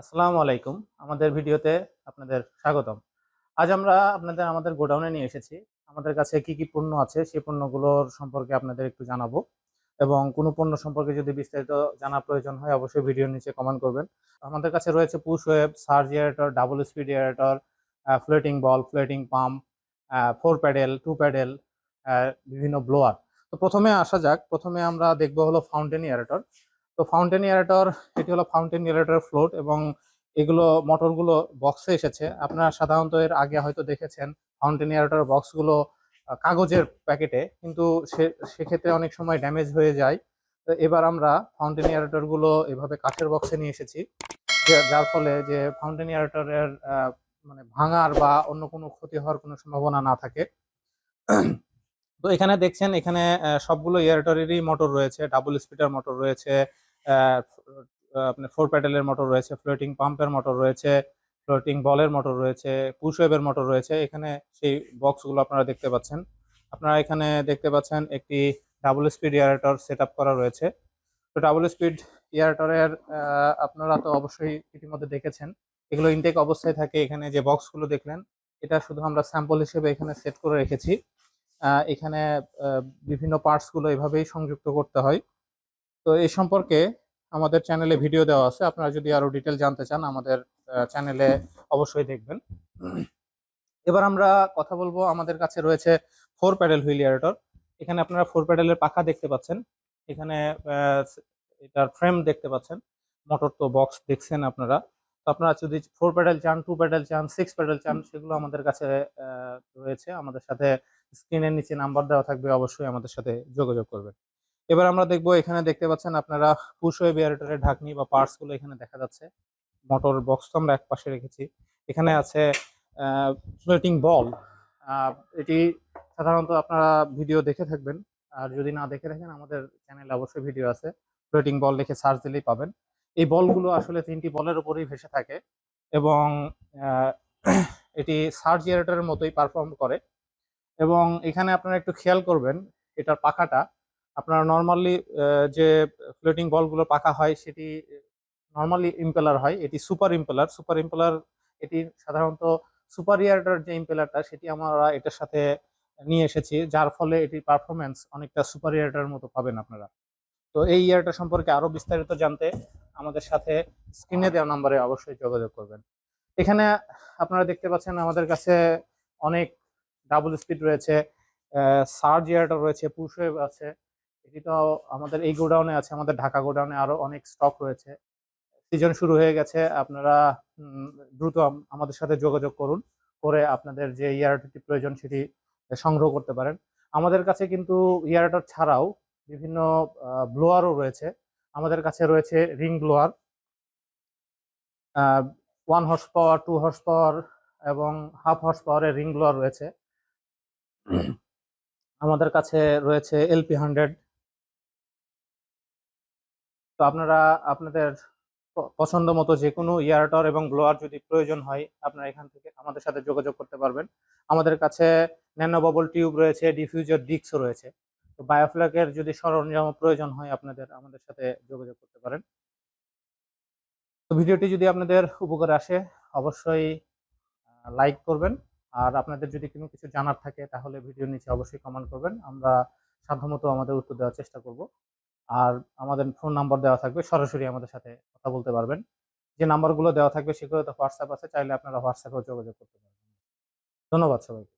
আসসালামু আলাইকুম। আমাদের ভিডিওতে আপনাদের স্বাগতম। আজ আমরা আপনাদের, আমাদের গোডাউনে নিয়ে এসেছি। আমাদের কাছে কি কি পণ্য আছে সেই পণ্যগুলোর সম্পর্কে আপনাদের একটু জানাব এবং কোনো পণ্য সম্পর্কে যদি বিস্তারিত জানার প্রয়োজন হয়, অবশ্যই ভিডিওর নিচে কমেন্ট করবেন। আমাদের কাছে রয়েছে push wave, surge aerator, double speed aerator floating ball, floating pump four paddle, two paddle বিভিন্ন ব্লোয়ার। তো প্রথমে আসা যাক। প্রথমে আমরা দেখব হলো ফাউন্টেন এয়ারেটর। তো ফাউন্টেন এয়ারেটর এটি হলো ফাউন্টেন এয়ারেটর ফ্লোট এবং এগুলো মোটরগুলো বক্সে এসেছে। আপনারা সাধারণত এর আগে হয়তো দেখেছেন ফাউন্টেন এয়ারেটর বক্সগুলো কাগজের প্যাকেটে কিন্তু সেক্ষেত্রে অনেক সময় ড্যামেজ হয়ে যায়। তো এবার আমরা ফাউন্টেন এয়ারেটরগুলো এভাবে কাঠের বক্সে নিয়ে এসেছি যার ফলে যে ফাউন্টেন এয়ারেটরের মানে ভাঙার বা অন্য কোনো ক্ষতি হওয়ার কোনো সম্ভাবনা না থাকে। তো এখানে দেখছেন, এখানে সবগুলো এয়ারেটরেরই মোটর রয়েছে ডাবল স্পিডার মোটর রয়েছে আপনার ফোর প্যাডেলের মোটর রয়েছে ফ্লোটিং পাম্পের মোটর রয়েছে ফ্লোটিং বলের মোটর রয়েছে পুশ ওয়েবের মোটর রয়েছে। এখানে সেই বক্সগুলো আপনারা দেখতে পাচ্ছেন। আপনারা এখানে দেখতে পাচ্ছেন একটি ডাবল স্পিড এয়ারেটর সেট করা রয়েছে। তো ডাবল স্পিড এয়ারেটরের আপনারা তো অবশ্যই ইতিমধ্যে দেখেছেন। এগুলো ইনটেক অবস্থায় থাকে। এখানে যে বক্সগুলো দেখলেন, এটা শুধু আমরা স্যাম্পল হিসেবে এখানে সেট করে রেখেছি। এখানে বিভিন্ন পার্টসগুলো এভাবেই সংযুক্ত করতে হয়। তো এই সম্পর্কে আমাদের চ্যানেলে ভিডিও দেওয়া আছে। আপনারা যদি আরও ডিটেল জানতে চান, আমাদের চ্যানেলে অবশ্যই দেখবেন। এবার আমরা কথা বলব, আমাদের কাছে রয়েছে ফোর প্যাডেল হুইল এয়ারেটর এখানে আপনারা ফোর প্যাডেলের পাখা দেখতে পাচ্ছেন। এখানে এটার ফ্রেম দেখতে পাচ্ছেন। মোটর তো বক্স দেখছেন আপনারা। তো আপনারা যদি ফোর প্যাডেল চান টু প্যাডেল চান সিক্স প্যাডেল চান, সেগুলো আমাদের কাছে রয়েছে। আমাদের সাথে স্ক্রিনের নিচে নাম্বার দেওয়া থাকবে, অবশ্যই আমাদের সাথে যোগাযোগ করবেন। এবার আমরা দেখব, এখানে দেখতে পাচ্ছেন আপনারা পুশ ওয়েব এয়ারেটরের ঢাকনি বা পার্টসগুলো এখানে দেখা যাচ্ছে। মোটর বক্স তো আমরা এক পাশে রেখেছি। এখানে আছে ফ্লোটিং বল এটি সাধারণত আপনারা ভিডিও দেখে থাকবেন। আর যদি না দেখে থাকেন, আমাদের চ্যানেলে অবশ্যই ভিডিও আছে। ফ্লোটিং বল লিখে সার্চ দিলেই পাবেন। এই বলগুলো আসলে তিনটি বলের উপরেই ভেসে থাকে এবং এটি সার্চ এয়ারেটরের মতোই পারফর্ম করে। এবং এখানে আপনারা একটু খেয়াল করবেন, এটার পাখাটা আপনার নর্মালি যে ফ্লোটিং বলগুলো পাকা হয়, সেটি নর্মালি ইম্পেলার হয়। এটি সুপার ইম্পেলার সুপার ইম্পেলার এটি সাধারণত সুপার ইয়ারটার যে ইম্পেলারটা সেটি আমরা এটার সাথে নিয়ে এসেছি, যার ফলে এটির পারফরমেন্স অনেকটা সুপার ইয়ারটার মতো পাবেন আপনারা। তো এই ইয়ারটা সম্পর্কে আরও বিস্তারিত জানতে আমাদের সাথে স্ক্রিনে দেওয়া নাম্বারে অবশ্যই যোগাযোগ করবেন। এখানে আপনারা দেখতে পাচ্ছেন আমাদের কাছে অনেক ডাবল স্পিড রয়েছে সার্জ ইয়ারটা রয়েছে ওয়েভ আছে। এটি তো আমাদের এই গোডাউনে আছে, আমাদের ঢাকা গোডাউনে আরও অনেক স্টক রয়েছে। সিজন শুরু হয়ে গেছে, আপনারা দ্রুত আমাদের সাথে যোগাযোগ করুন, করে আপনাদের যে ইয়ারটি প্রয়োজন সেটি সংগ্রহ করতে পারেন। আমাদের কাছে কিন্তু ইয়ারটার ছাড়াও বিভিন্ন ব্লোয়ারও রয়েছে। আমাদের কাছে রয়েছে ring blower one horse power two horse power এবং হাফ হর্স পাওয়ারের রিং ব্লোয়ার রয়েছে। আমাদের কাছে রয়েছে এলপি হান্ড্রেড তো আপনারা, আপনাদের পছন্দ মতো যে কোনো ইয়ারটর এবং ব্লোয়ার যদি প্রয়োজন হয়, আপনারা এখান থেকে আমাদের সাথে যোগাযোগ করতে পারবেন। আমাদের কাছে ন্যানো বাবল টিউব রয়েছে ডিফিউজার ডিস্কও রয়েছে। তো বায়োফ্ল্যাগের যদি সরঞ্জাম প্রয়োজন হয়, আপনাদের আমাদের সাথে যোগাযোগ করতে পারেন। তো ভিডিওটি যদি আপনাদের উপকারে আসে, অবশ্যই লাইক করবেন। আর আপনাদের যদি কোনো কিছু জানার থাকে, তাহলে ভিডিওর নিচে অবশ্যই কমেন্ট করবেন। আমরা সাধ্যমতো আমাদের উত্তর দেওয়ার চেষ্টা করব। আর আমাদের ফোন নাম্বার দেওয়া থাকবে, সরাসরি আমাদের সাথে কথা বলতে পারবেন। যে নাম্বারগুলো দেওয়া থাকবে সেগুলো তো হোয়াটসঅ্যাপ আছে, চাইলে আপনারা হোয়াটসঅ্যাপেও যোগাযোগ করতে পারবেন। ধন্যবাদ সবাইকে।